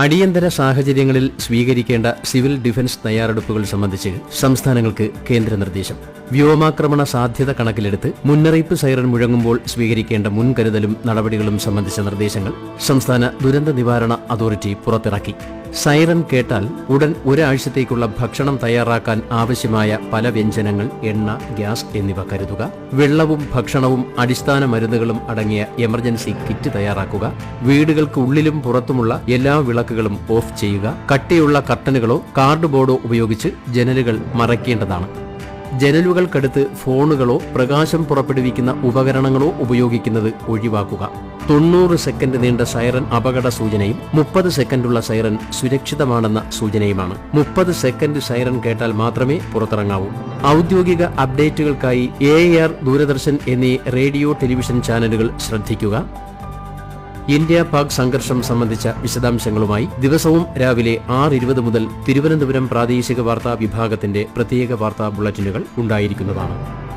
അടിയന്തര സാഹചര്യങ്ങളിൽ സ്വീകരിക്കേണ്ട സിവിൽ ഡിഫൻസ് തയ്യാറെടുപ്പുകൾ സംബന്ധിച്ച് സംസ്ഥാനങ്ങൾക്ക് കേന്ദ്ര നിർദ്ദേശം. വ്യോമാക്രമണ സാധ്യത കണക്കിലെടുത്ത് മുന്നറിയിപ്പ് സൈറൺ മുഴങ്ങുമ്പോൾ സ്വീകരിക്കേണ്ട മുൻകരുതലും നടപടികളും സംബന്ധിച്ച നിർദ്ദേശങ്ങൾ സംസ്ഥാന ദുരന്ത നിവാരണ അതോറിറ്റി പുറത്തിറക്കി. സൈറൺ കേട്ടാൽ ഉടൻ ഒരാഴ്ചത്തേക്കുള്ള ഭക്ഷണം തയ്യാറാക്കാൻ ആവശ്യമായ പല വ്യഞ്ജനങ്ങൾ എണ്ണ ഗ്യാസ് എന്നിവ കരുതുക. വെള്ളവും ഭക്ഷണവും അടിസ്ഥാന മരുന്നുകളും അടങ്ങിയ എമർജൻസി കിറ്റ് തയ്യാറാക്കുക. വീടുകൾക്കുള്ളിലും പുറത്തുമുള്ള എല്ലാ വിളക്കുകളും ഓഫ് ചെയ്യുക. കട്ടിയുള്ള കർട്ടനുകളോ കാർഡ് ബോർഡോ ഉപയോഗിച്ച് ജനലുകൾ മറയ്ക്കേണ്ടതാണ്. ജനലുകൾക്കടുത്ത് ഫോണുകളോ പ്രകാശം പുറപ്പെടുവിക്കുന്ന ഉപകരണങ്ങളോ ഉപയോഗിക്കുന്നത് ഒഴിവാക്കുക. തൊണ്ണൂറ് സെക്കൻഡ് നീണ്ട സൈറൻ അപകട സൂചനയും മുപ്പത് സെക്കൻഡുള്ള സൈറൻ സുരക്ഷിതമാണെന്ന സൂചനയുമാണ്. മുപ്പത് സെക്കൻഡ് സൈറൻ കേട്ടാൽ മാത്രമേ പുറത്തിറങ്ങാവൂ. ഔദ്യോഗിക അപ്ഡേറ്റുകൾക്കായി എ ആർ ദൂരദർശൻ എന്നീ റേഡിയോ ടെലിവിഷൻ ചാനലുകൾ ശ്രദ്ധിക്കുക. ഇന്ത്യ പാക് സംഘർഷം സംബന്ധിച്ച വിശദാംശങ്ങളുമായി ദിവസവും രാവിലെ ആറ് ഇരുപത് മുതൽ തിരുവനന്തപുരം പ്രാദേശിക വാർത്താ വിഭാഗത്തിന്റെ പ്രത്യേക വാർത്താ ബുള്ളറ്റിനുകൾ ഉണ്ടായിരിക്കുന്നതാണ്.